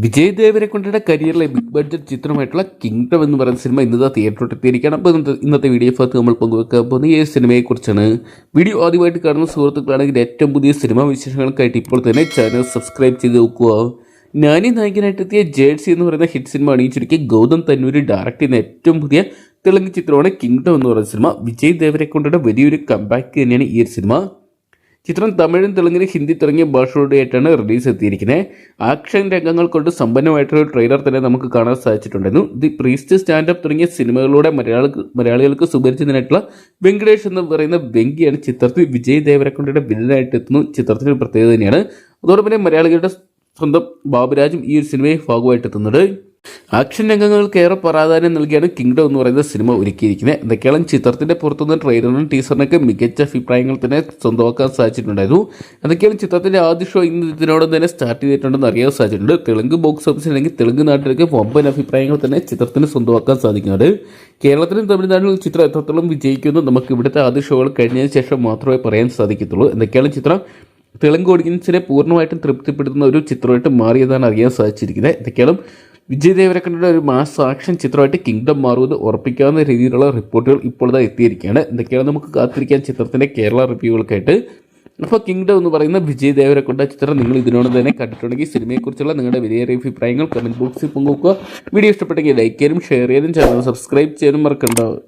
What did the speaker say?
വിജയ് ദേവരെ ദേവരക്കൊണ്ടയുടെ കരിയറിലെ big budget ചിത്രമായിട്ടുള്ള kingdom എന്ന് പറയുന്ന സിനിമ ഇന്നത്തെ തിയേറ്ററിൽ എത്തിയിരിക്കുകയാണ്. അപ്പോൾ ഇന്നത്തെ വീഡിയോ ഭാഗത്ത് നമ്മൾ പങ്കുവെക്കാൻ പോകുന്ന ഈ സിനിമയെക്കുറിച്ചാണ് വീഡിയോ ആദ്യമായിട്ട് കാണുന്ന സുഹൃത്തുക്കളാണെങ്കിൽ ഏറ്റവും പുതിയ സിനിമാ വിശേഷങ്ങൾക്കായിട്ട് ഇപ്പോൾ തന്നെ ചാനൽ സബ്സ്ക്രൈബ് ചെയ്ത് നോക്കുക നാനി നായകനായിട്ട് എത്തിയ ജേഴ്സി എന്ന് പറയുന്ന ഹിറ്റ് സിനിമ അണിയിച്ചൊരുക്കിയ ഗൗതം തന്നൂര് ഡയറക്ട് ചെയ്യുന്ന ഏറ്റവും പുതിയ തെലുങ്ക് ചിത്രമാണ് കിങ്ഡം എന്ന് പറയുന്ന സിനിമ. വിജയ് ദേവരെ കൊണ്ടുള്ള വലിയൊരു കമ്പാക്ക് തന്നെയാണ് ഈ ഒരു സിനിമ. ചിത്രം തമിഴും തെലുങ്കിലും ഹിന്ദി തുടങ്ങിയ ഭാഷകളുടെയായിട്ടാണ് റിലീസ് എത്തിയിരിക്കുന്നത്. ആക്ഷൻ രംഗങ്ങൾ കൊണ്ട് സമ്പന്നമായിട്ടൊരു ട്രെയിലർ തന്നെ നമുക്ക് കാണാൻ സാധിച്ചിട്ടുണ്ടായിരുന്നു. ദി പ്രീസ്റ്റ് സ്റ്റാൻഡപ്പ് തുടങ്ങിയ സിനിമകളിലൂടെ മലയാള മലയാളികൾക്ക് സുപരിചിതനായിട്ടുള്ള വെങ്കടേഷ് എന്ന് പറയുന്ന വെങ്കിയാണ് ചിത്രത്തിൽ വിജയ് ദേവരക്കൊണ്ടയുടെ വില്ലനായിട്ട് എത്തുന്നു. ചിത്രത്തിന്റെ പ്രത്യേകത തന്നെയാണ്. അതോടൊപ്പം മലയാളികളുടെ സ്വന്തം ബാബുരാജും ഈ ഒരു സിനിമയെ ഭാഗമായിട്ട് എത്തുന്നുണ്ട്. ആക്ഷൻ രംഗങ്ങൾക്ക് ഏറെ പ്രാധാന്യം നൽകിയാണ് കിങ്ഡം എന്ന് പറയുന്ന സിനിമ ഒരുക്കിയിരിക്കുന്നത്. എന്തൊക്കെയാണ് ചിത്രത്തിന്റെ പുറത്തുനിന്ന് ട്രെയിലറിനും ടീസറിനൊക്കെ മികച്ച അഭിപ്രായങ്ങൾ തന്നെ സ്വന്തമാക്കാൻ സാധിച്ചിട്ടുണ്ടായിരുന്നു. എന്തൊക്കെയാണ് ചിത്രത്തിന്റെ ആദ്യ ഷോ ഇന്ന് ഇതിനോട് തന്നെ സ്റ്റാർട്ട് ചെയ്തിട്ടുണ്ടെന്ന് അറിയാൻ സാധിച്ചിട്ടുണ്ട്. തെലുങ്ക് ബോക്സ് ഓഫീസിൽ അല്ലെങ്കിൽ തെലുങ്ക് നാട്ടിലേക്ക് വമ്പൻ അഭിപ്രായങ്ങൾ തന്നെ ചിത്രത്തിന് സ്വന്തമാക്കാൻ സാധിക്കുന്നുണ്ട്. കേരളത്തിലും തമിഴ്നാട്ടിലും ചിത്രം എത്രത്തോളം വിജയിക്കുന്നു നമുക്ക് ഇവിടുത്തെ ആദ്യ ഷോകൾ കഴിഞ്ഞതിന് ശേഷം മാത്രമേ പറയാൻ സാധിക്കത്തുള്ളൂ. എന്തൊക്കെയാണ് ചിത്രം തെലുങ്ക് ഓഡിയൻസിനെ പൂർണമായിട്ടും തൃപ്തിപ്പെടുത്തുന്ന ഒരു ചിത്രമായിട്ട് മാറിയതാണ് അറിയാൻ സാധിച്ചിരിക്കുന്നത്. ഇതൊക്കെയാണ് വിജയ് ദേവരക്കണ്ടയുടെ ഒരു മാസ് ആക്ഷൻ ചിത്രമായിട്ട് കിങ്ഡം മാറുമെന്ന് ഉറപ്പിക്കാവുന്ന രീതിയിലുള്ള റിപ്പോർട്ടുകൾ ഇപ്പോൾ ഇതാ എത്തിയിരിക്കുകയാണ്. എന്തൊക്കെയാണ് നമുക്ക് കാത്തിരിക്കാൻ ചിത്രത്തിന്റെ കേരള റിവ്യൂകൾക്കായിട്ട്? അപ്പോൾ കിങ്ഡം എന്ന് പറയുന്ന വിജയ് ദേവരക്കൊണ്ട ചിത്രം നിങ്ങൾ ഇതിനോട് തന്നെ കണ്ടിട്ടുണ്ടെങ്കിൽ സിനിമയെക്കുറിച്ചുള്ള നിങ്ങളുടെ വലിയ അഭിപ്രായങ്ങൾ കമന്റ് ബോക്സിൽ പങ്കുവെക്കുക. വീഡിയോ ഇഷ്ടപ്പെട്ടെങ്കിൽ ലൈക്ക് ചെയ്യാനും ഷെയർ ചെയ്യാനും ചാനൽ സബ്സ്ക്രൈബ് ചെയ്യാനും മറക്കണ്ടാവും